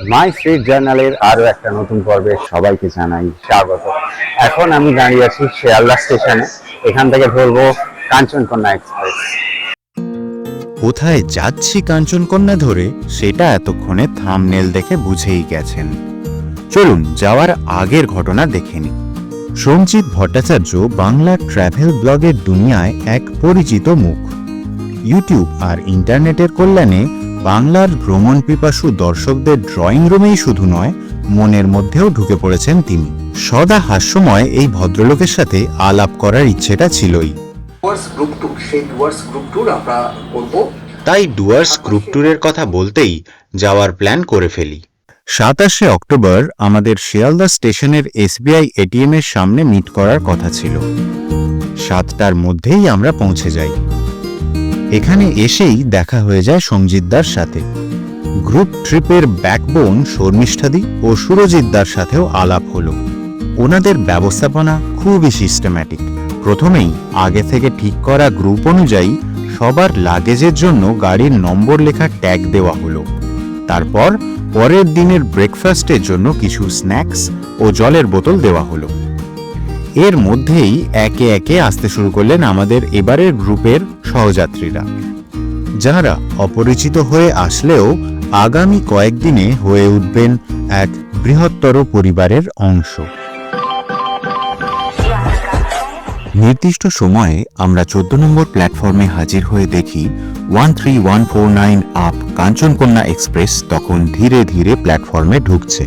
মাই street জার্নালের আরও একটা নতুন পর্বে সবাইকে জানাই স্বাগত। এখন আমি দাঁড়িয়ে আছি শিয়ালদা স্টেশনে। এখান থেকে ধরবো কাঞ্চনকন্যা এক্সপ্রেস। কোথায় যাচ্ছি কাঞ্চনকন্যা ধরে, সেটা এতক্ষণে থামনেল দেখে বুঝেই গেছেন। চলুন যাওয়ার আগের ঘটনা দেখে নিই। সঞ্জিত ভট্টাচার্য বাংলা ট্রাভেল ব্লগের দুনিয়ায় এক পরিচিত মুখ। ইউটিউব আর ইন্টারনেটের কল্যাণে বাংলার ভ্রমণ পিপাসু দর্শকদের ড্রয়িং রুমেই শুধু নয় মনের মধ্যেও ঢুকে পড়েছেন তিনি। সদা হাস্যময় এই ভদ্রলোকের সাথে আলাপ করার ইচ্ছেটা ছিলই। তাই ডুয়ার্স গ্রুপ ট্যুরের কথা বলতেই যাওয়ার প্ল্যান করে ফেলি। সাতাশে অক্টোবর আমাদের শিয়ালদা স্টেশনের এসবিআই এটিএম এর সামনে মিট করার কথা ছিল। সাতটার মধ্যেই আমরা পৌঁছে যাই। এখানে এসেই দেখা হয়ে যায় সঞ্জিতদার সাথে। গ্রুপ ট্রিপের ব্যাকবোন শর্মিষ্ঠাদি ও সুরজিৎদার সাথেও আলাপ হলো। ওনাদের ব্যবস্থাপনা খুবই সিস্টেম্যাটিক প্রথমেই আগে থেকে ঠিক করা গ্রুপ অনুযায়ী সবার লাগেজের জন্য গাড়ির নম্বর লেখা ট্যাগ দেওয়া হলো। তারপর পরের দিনের ব্রেকফাস্টের জন্য কিছু স্ন্যাক্স ও জলের বোতল দেওয়া হলো। এর মধ্যেই একে একে আসতে শুরু করলেন আমাদের এবারের গ্রুপের সহযাত্রীরা, যারা অপরিচিত হয়ে আসলেও আগামী কয়েকদিনে হয়ে উঠবেন এক বৃহত্তর পরিবারের অংশ। নির্দিষ্ট সময়ে আমরা চোদ্দ নম্বর প্ল্যাটফর্মে হাজির হয়ে দেখি one three one four nine up Kanchankanya express তখন ধীরে ধীরে প্ল্যাটফর্মে ঢুকছে।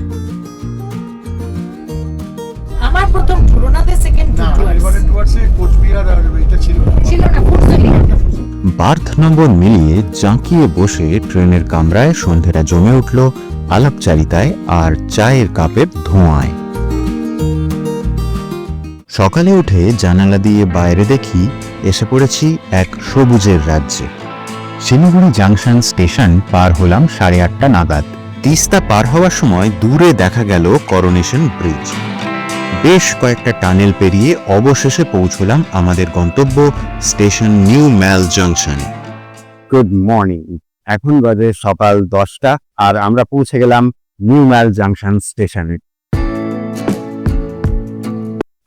বার্থ নম্বর মিলিয়ে জাঁকিয়ে বসে ট্রেনের কামরায় সন্ধেরা জমে উঠল, আলাপচারিতায় আর চায়ের কাপের ধোঁয়ায়। সকালে উঠে জানালা দিয়ে বাইরে দেখি এসে পড়েছি এক সবুজের রাজ্যে। শিলিগুড়ি জাংশন স্টেশন পার হলাম সাড়ে আটটা নাগাদ। তিস্তা পার হওয়ার সময় দূরে দেখা গেল করোনেশন ব্রিজ। বেশ কয়েকটা টানেল পেরিয়ে অবশেষে পৌঁছলাম আমাদের গন্তব্য station new Mal junction. Good morning এখন বাজে সকাল দশটা আর আমরা পৌঁছে গেলাম নিউ ম্যাল জাংশন স্টেশনে।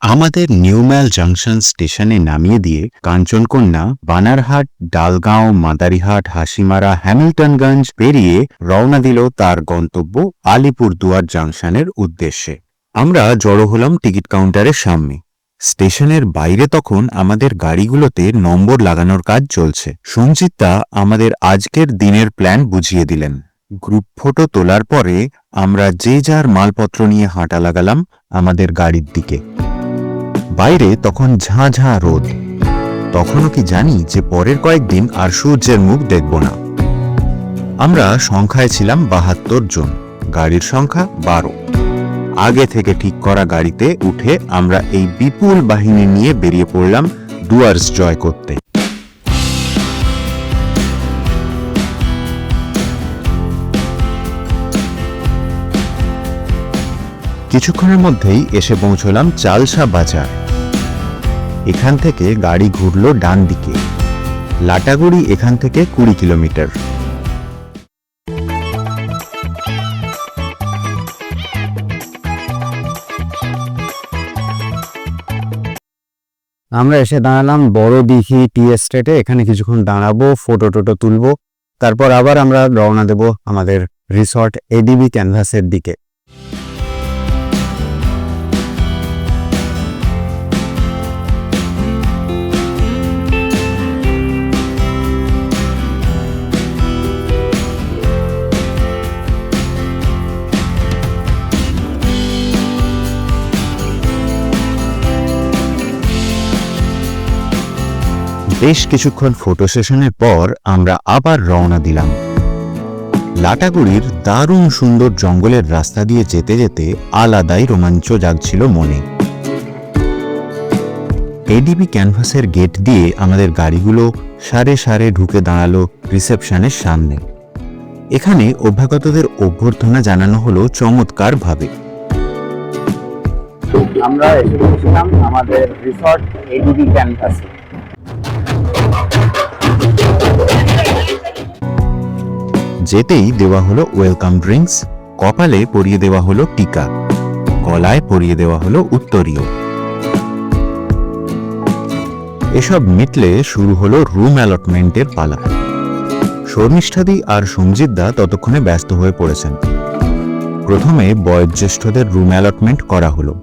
আমাদের নিউ নিউম্যাল জাংশন স্টেশনে নামিয়ে দিয়ে কাঞ্চনকন্যা বানারহাট ডালগাঁও মাদারিহাট হাসিমারা হ্যামিল্টনগঞ্জ পেরিয়ে রওনা দিল তার গন্তব্য আলিপুরদুয়ার জাংশনের উদ্দেশ্যে। আমরা জড়ো হলাম টিকিট কাউন্টারের সামনে। স্টেশনের বাইরে তখন আমাদের গাড়িগুলোতে নম্বর লাগানোর কাজ চলছে। সঞ্চিতা আমাদের আজকের দিনের প্ল্যান বুঝিয়ে দিলেন। গ্রুপ ফটো তোলার পরে আমরা যে যার মালপত্র নিয়ে হাঁটা লাগালাম আমাদের গাড়ির দিকে। বাইরে তখন ঝাঁ ঝাঁ রোদ। তখনও কি জানি যে পরের কয়েকদিন আর সূর্যের মুখ দেখব না। আমরা সংখ্যায় ছিলাম বাহাত্তর জন। গাড়ির সংখ্যা বারো। আগে থেকে ঠিক করা গাড়িতে উঠে আমরা এই বিপুল বাহিনী নিয়ে বেরিয়ে পড়লাম ডুয়ার্স জয় করতে। কিছুক্ষণের মধ্যেই এসে পৌঁছলাম চালসা বাজার। এখান থেকে গাড়ি ঘুরল ডান দিকে লাটাগুড়ি এখান থেকে কুড়ি কিলোমিটার। আমরা এসে দাঁড়ালাম বড় দিঘি টি এস্টেটে। এখানে কিছুক্ষণ দাঁড়াবো ফটো টোটো তুলবো, তারপর আবার আমরা রওনা দেব আমাদের রিসর্ট এডিবি ক্যানভাসের দিকে। বেশ কিছুক্ষণ ফটো সেশনের পর আমরা আবার রওনা দিলাম। লাটাগুড়ির দারুণ সুন্দর জঙ্গলের রাস্তা দিয়ে যেতে যেতে আলাদাই রোমাঞ্চ জাগছিল মনে। এডিবি ক্যানভাসের গেট দিয়ে আমাদের গাড়িগুলো সারে সারে ঢুকে দাঁড়াল রিসেপশনের সামনে। এখানে অভ্যাগতদের অভ্যর্থনা জানানো হলো চমৎকারভাবে। আমরা এসে আমাদের রিসর্ট এডিবি ক্যানভাসে। যেতেই দেওয়া হলো ওয়েলকাম ড্রিঙ্কস কপালে পরিয়ে দেওয়া হলো টিকা, গলায় পরিয়ে দেওয়া হলো উত্তরীয়। এসব মিটলে শুরু হলো রুম অ্যালটমেন্টের পালা। শর্মিষ্ঠাদি আর সঞ্জিত দা ততক্ষণে ব্যস্ত হয়ে পড়েছেন। প্রথমে বয়োজ্যেষ্ঠদের রুম অ্যালটমেন্ট করা হলো।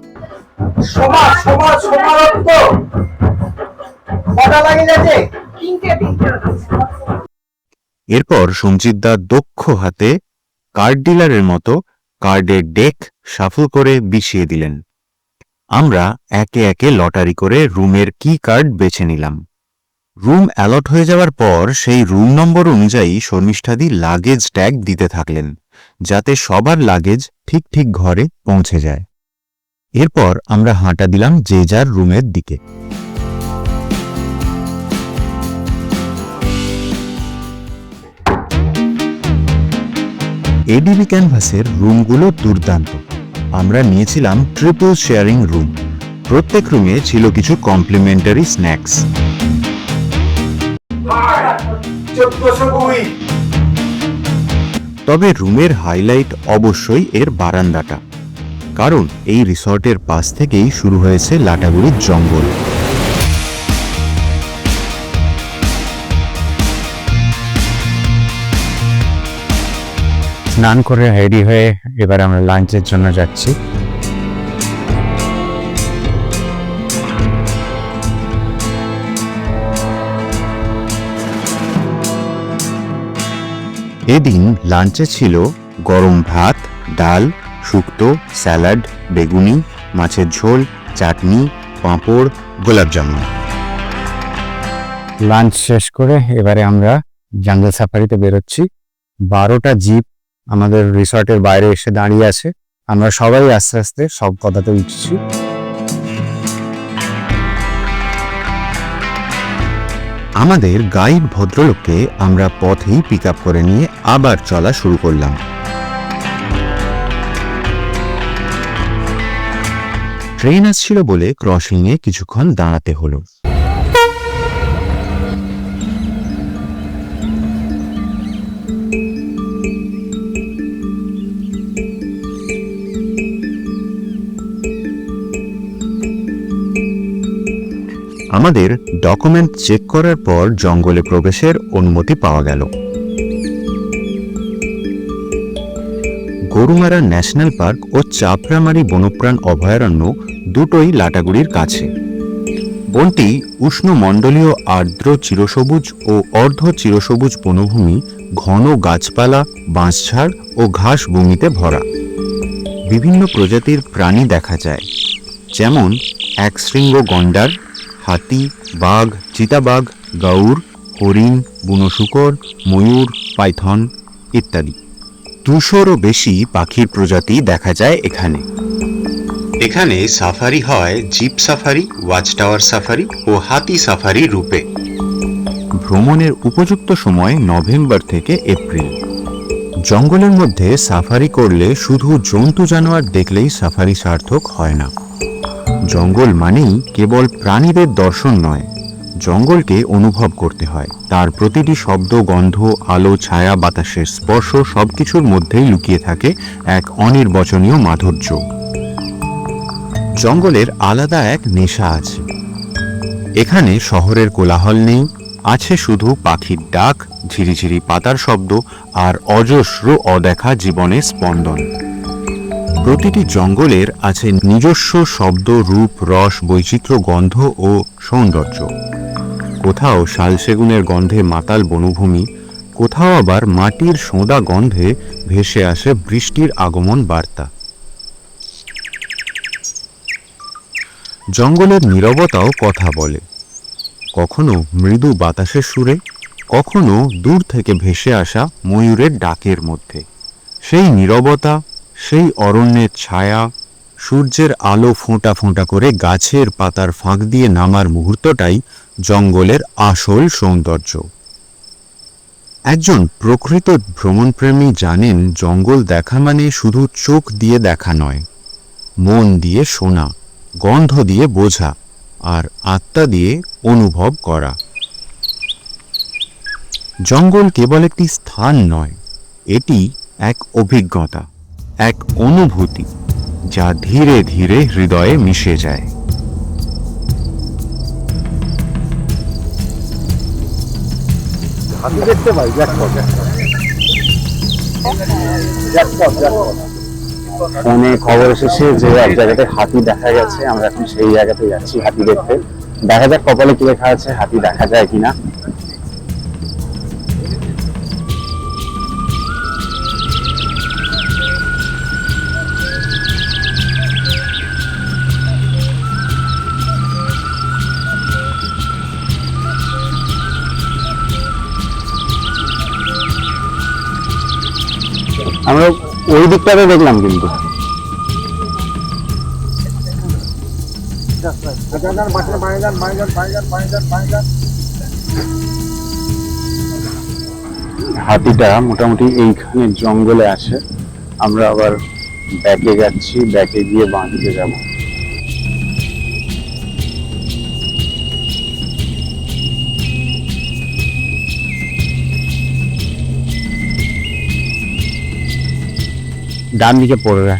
এরপর সঞ্জিত দা দক্ষ হাতে কার্ড ডিলারের মতো কার্ডের ডেক সাফল করে বিছিয়ে দিলেন। আমরা একে একে লটারি করে রুমের কি কার্ড বেছে নিলাম। রুম অ্যালট হয়ে যাওয়ার পর সেই রুম নম্বর অনুযায়ী শর্মিষ্ঠাদি লাগেজ ট্যাগ দিতে থাকলেন, যাতে সবার লাগেজ ঠিক ঠিক ঘরে পৌঁছে যায়। এরপর আমরা হাঁটা দিলাম যে যার রুমের দিকে। এডিবি ক্যানভাসের রুমগুলো দুর্দান্ত। আমরা নিয়েছিলাম ট্রিপল শেয়ারিং রুম প্রত্যেক রুমে ছিল কিছু কমপ্লিমেন্টারি স্ন্যাক্স তবে রুমের হাইলাইট অবশ্যই এর বারান্দাটা। কারণ এই রিসর্টের পাশ থেকেই শুরু হয়েছে লাটাগুড়ির জঙ্গল। স্নান করে রেডি হয়ে এবার আমরা লাঞ্চের জন্য যাচ্ছি। এদিন লাঞ্চে ছিল গরম ভাত ডাল শুক্তো স্যালাড বেগুনি মাছের ঝোল চাটনি পাঁপড় গোলাপজামুন। লাঞ্চ শেষ করে এবারে আমরা জঙ্গল সাফারিতে বেরোচ্ছি। বারোটা জিপ আমাদের রিসর্টের বাইরে এসে দাঁড়িয়ে আছে। আমরা সবাই আস্তে আস্তে সব কথাতে উঠছি। আমাদের গাইড ভদ্রলোককে আমরা পথেই পিক আপ করে নিয়ে আবার চলা শুরু করলাম। ট্রেন আসছিল বলে ক্রসিংয়ে কিছুক্ষণ দাঁড়াতে হলো। আমাদের ডকুমেন্ট চেক করার পর জঙ্গলে প্রবেশের অনুমতি পাওয়া গেল। গরুমারা ন্যাশনাল পার্ক ও চাপড়ামারি বনপ্রাণ অভয়ারণ্য দুটোই লাটাগুড়ির কাছে। বনটি উষ্ণমণ্ডলীয় আর্দ্র চিরসবুজ ও অর্ধ চিরসবুজ বনভূমি, ঘন গাছপালা, বাঁশঝাড় ও ঘাস ভূমিতে ভরা। বিভিন্ন প্রজাতির প্রাণী দেখা যায়, যেমন একশৃঙ্গ গন্ডার হাতি, বাঘ, চিতাবাঘ, গাউর, হরিণ বুনো শূকর ময়ূর, পাইথন ইত্যাদি। দুশোরও বেশি পাখির প্রজাতি দেখা যায় এখানে। এখানে সাফারি হয় jeep safari watch tower safari ও হাতি সাফারি রূপে। ভ্রমণের উপযুক্ত সময় নভেম্বর থেকে এপ্রিল। জঙ্গলের মধ্যে সাফারি করলে শুধু জন্তু জানোয়ার দেখলেই সাফারি সার্থক হয় না। জঙ্গল মানেই কেবল প্রাণীদের দর্শন নয়, জঙ্গলকে অনুভব করতে হয়। তার প্রতিটি শব্দ, গন্ধ, আলো, ছায়া, বাতাসের স্পর্শ সবকিছুর মধ্যেই লুকিয়ে থাকে এক অনির্বচনীয় মাধুর্য। জঙ্গলের আলাদা এক নেশা আছে। এখানে শহরের কোলাহল নেই, আছে শুধু পাখির ডাক, ঝিরিঝিরি পাতার শব্দ আর অজস্র অদেখা জীবনের স্পন্দন। প্রতিটি জঙ্গলের আছে নিজস্ব শব্দ, রূপ, রস, বৈচিত্র্য, গন্ধ ও সৌন্দর্য। কোথাও শালসেগুনের গন্ধে মাতাল বনভূমি, কোথাও আবার মাটির সোঁদা গন্ধে ভেসে আসে বৃষ্টির আগমন বার্তা। জঙ্গলের নীরবতাও কথা বলে। কখনো মৃদু বাতাসের সুরে, কখনো দূর থেকে ভেসে আসা ময়ূরের ডাকের মধ্যে। সেই নীরবতা সেই অরণ্যের ছায়া সূর্যের আলো ফোঁটা ফোঁটা করে গাছের পাতার ফাঁক দিয়ে নামার মুহূর্তটাই জঙ্গলের আসল সৌন্দর্য। একজন প্রকৃত ভ্রমণপ্রেমী জানেন জঙ্গল দেখা মানে শুধু চোখ দিয়ে দেখা নয়, মন দিয়ে শোনা, গন্ধ দিয়ে বোঝা আর আত্মা দিয়ে অনুভব করা। জঙ্গল কেবল একটি স্থান নয়, এটি এক অভিজ্ঞতা। এক অনুভূতি যা ধীরে ধীরে হৃদয়ে মিশে যায়। হাতি দেখতে পাই জ্যাকপট জ্যাকপট জ্যাকপট ফোনে খবর এসেছে যে এক জায়গাতে হাতি দেখা গেছে। আমরা এখন সেই জায়গাতে যাচ্ছি হাতি দেখতে। দেখা যাক কপালে কি লেখা আছে হাতি দেখা যায় কিনা। আমরা ওই দিকটাতে দেখলাম কিন্তু। হাতিটা মোটামুটি এইখানে জঙ্গলে আছে। আমরা আবার ব্যাকে যাচ্ছি ব্যাকে গিয়ে বাঁধিতে যাব। ডান দিকে পড়বে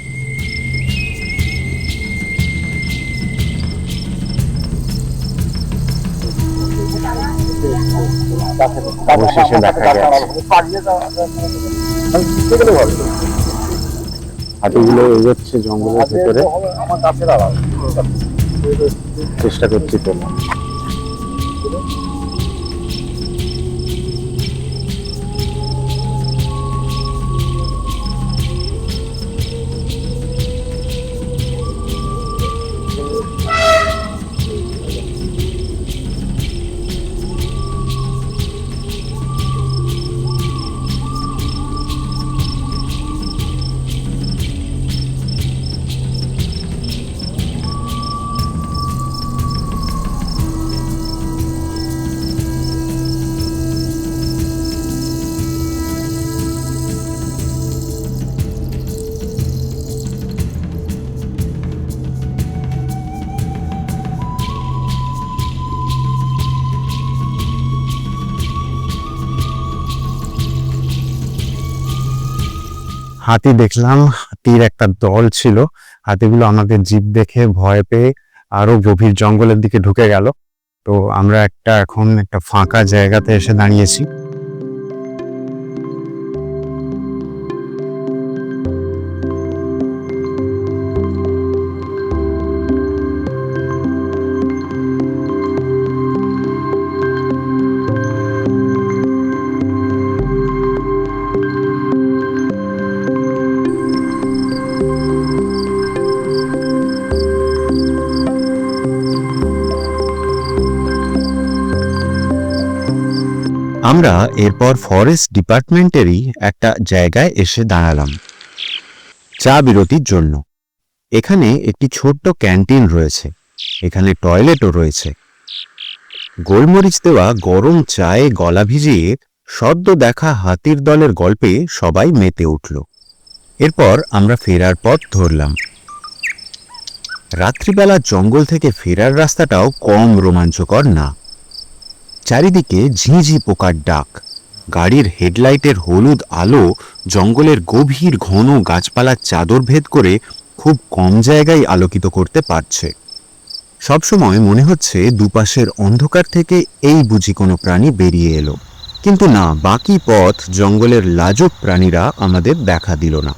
অবশেষে হাতিগুলো এগোচ্ছে জঙ্গলের ভেতরে। চেষ্টা করছি তো হাতি দেখলাম, হাতির একটা দল ছিল। হাতিগুলো আমাদের জীব দেখে ভয় পেয়ে আরও গভীর জঙ্গলের দিকে ঢুকে গেল। তো আমরা একটা এখন একটা ফাঁকা জায়গাতে এসে দাঁড়িয়েছি। আমরা এরপর ফরেস্ট ডিপার্টমেন্টেরই একটা জায়গায় এসে দাঁড়ালাম চা বিরতির জন্য। এখানে একটি ছোট্ট ক্যান্টিন রয়েছে। এখানে টয়লেটও রয়েছে। গোলমরিচ দেওয়া গরম চায়ে গলা ভিজিয়ে সদ্য দেখা হাতির দলের গল্পে সবাই মেতে উঠল। এরপর আমরা ফেরার পথ ধরলাম। রাত্রিবেলা জঙ্গল থেকে ফেরার রাস্তাটাও কম রোমাঞ্চকর না। চারিদিকে ঝিঁঝি পোকার ডাক। গাড়ির হেডলাইটের হলুদ আলো, জঙ্গলের গভীর ঘন গাছপালার চাদর ভেদ করে খুব কম জায়গায় আলোকিত করতে পারছে। সবসময় মনে হচ্ছে দুপাশের অন্ধকার থেকে এই বুঝি কোনো প্রাণী বেরিয়ে এলো। কিন্তু না, বাকি পথ জঙ্গলের লাজক প্রাণীরা আমাদের দেখা দিল না।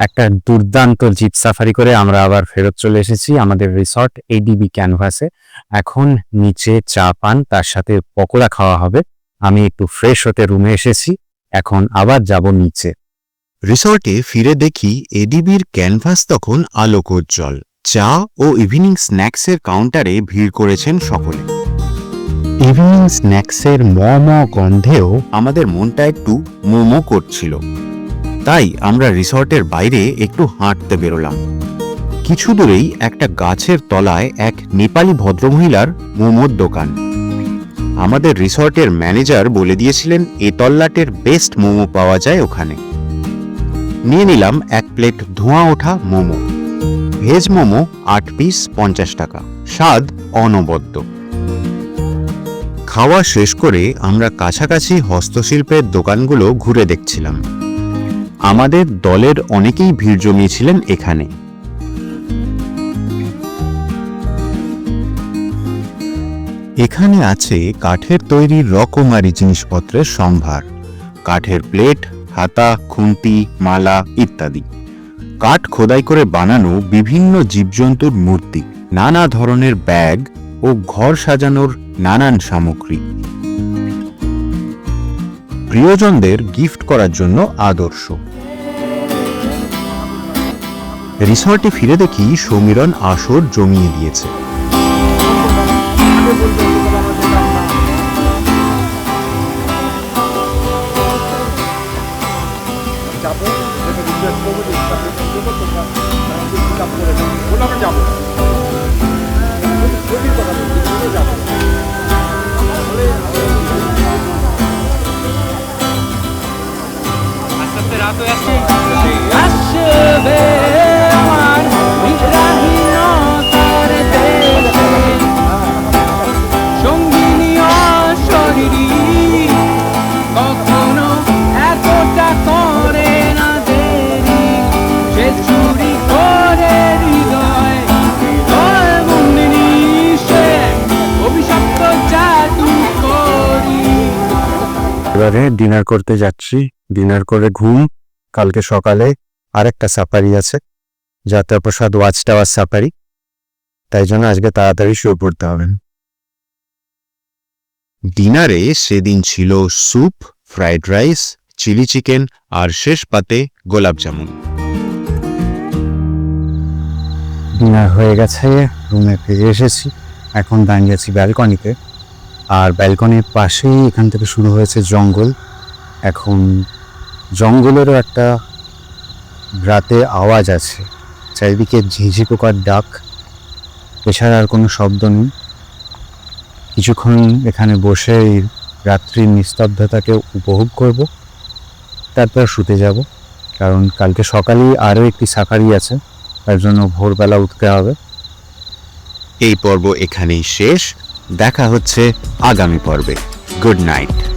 একটা দুর্দান্ত জিপ সাফারি করে আমরা আবার ফেরত চলে এসেছি আমাদের রিসর্ট এডিবি ক্যানভাসে। এখন নিচে চা পান তার সাথে পকোড়া খাওয়া হবে। আমি একটু ফ্রেশ হতে রুমে এসেছি এখন আবার যাব নিচে। রিসর্টে ফিরে দেখি এডিবির ক্যানভাস তখন আলোকোজ্জ্বল। চা ও ইভিনিং স্ন্যাক্সের কাউন্টারে ভিড় করেছেন সকলে। ইভিনিং স্ন্যাক্সের ম ম গন্ধেও আমাদের মনটা একটু মোমো করছিল। তাই আমরা রিসর্টের বাইরে একটু হাঁটতে বেরোলাম। কিছু দূরেই একটা গাছের তলায় এক নেপালি ভদ্রমহিলার মোমোর দোকান। আমাদের রিসর্টের ম্যানেজার বলে দিয়েছিলেন, এ তল্লাটের বেস্ট মোমো পাওয়া যায় ওখানে। নিয়ে নিলাম এক প্লেট ধোঁয়া ওঠা মোমো। ভেজ মোমো আট পিস পঞ্চাশ টাকা। স্বাদ অনবদ্য। খাওয়া শেষ করে আমরা কাছাকাছি হস্তশিল্পের দোকানগুলো ঘুরে দেখছিলাম। আমাদের দলের অনেকেই ভিড় জমিয়েছিলেন এখানে। এখানে আছে কাঠের তৈরি রকমারি জিনিসপত্রের সম্ভার। কাঠের প্লেট, হাতা, খুন্তি, মালা ইত্যাদি। কাঠ খোদাই করে বানানো বিভিন্ন জীবজন্তুর মূর্তি, নানা ধরনের ব্যাগ ও ঘর সাজানোর নানান সামগ্রী। প্রিয়জনদের গিফট করার জন্য আদর্শ। রিসর্টে ফিরে দেখি সমীরণ আসর জমিয়ে দিয়েছে। যেটা রিকোয়েস্ট করব যে এবারে ডিনার করতে যাচ্ছি। ডিনার করে ঘুম। কালকে সকালে আরেকটা সাফারি আছে। যাত্রা প্রসাদ ওয়াচ টাওয়ার সাফারি তাই জন্য আজকে তাড়াতাড়ি শুয়ে পড়তে হবে। ডিনারে সেদিন ছিল soup fried rice chilli chicken আর শেষ পাতে গোলাপ জামুন। ডিনার হয়ে গেছে। রুমে ফিরে এসেছি। এখন দাঁড়িয়ে আছি ব্যালকনিতে আর ব্যালকনির পাশেই এখান থেকে শুরু হয়েছে জঙ্গল। এখন জঙ্গলেরও একটা রাতে আওয়াজ আছে। চারিদিকে ঝিঝি পোকার ডাক, এছাড়া আর কোনো শব্দ নেই। কিছুক্ষণ এখানে বসে এই রাত্রির নিস্তব্ধতাকে উপভোগ করব, তারপর শুতে যাব, কারণ কালকে সকালেই আরও একটি সাফারি আছে, তার জন্য ভোরবেলা উঠতে হবে। এই পর্ব এখানেই শেষ। দেখা হচ্ছে আগামী পর্বে। Good night.